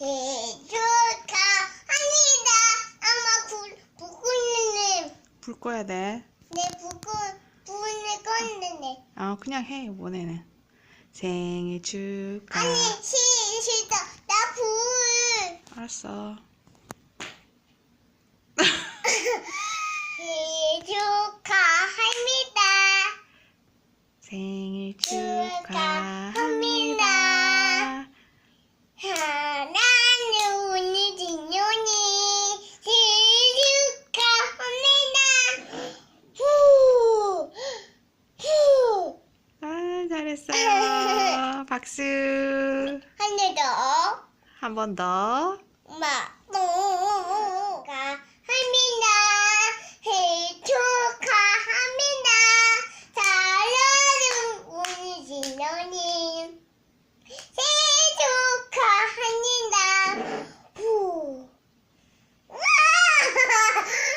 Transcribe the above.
축하합니다. 엄마 불, 불꽃님. 불 꺼야 돼. 내 불꽃, 불을 꺼내네. 아 그냥 해 이번에는. 생일 축하. 아니, 시, 시다. 나 불. 알았어. 축하합니다. 생일 축하. 잘했어요. 박수. 한 개 더. 한 번 더. 엄마. 가 합니다. 축하합니다. 사랑하는 우리 진호님. 축하합니다. 후.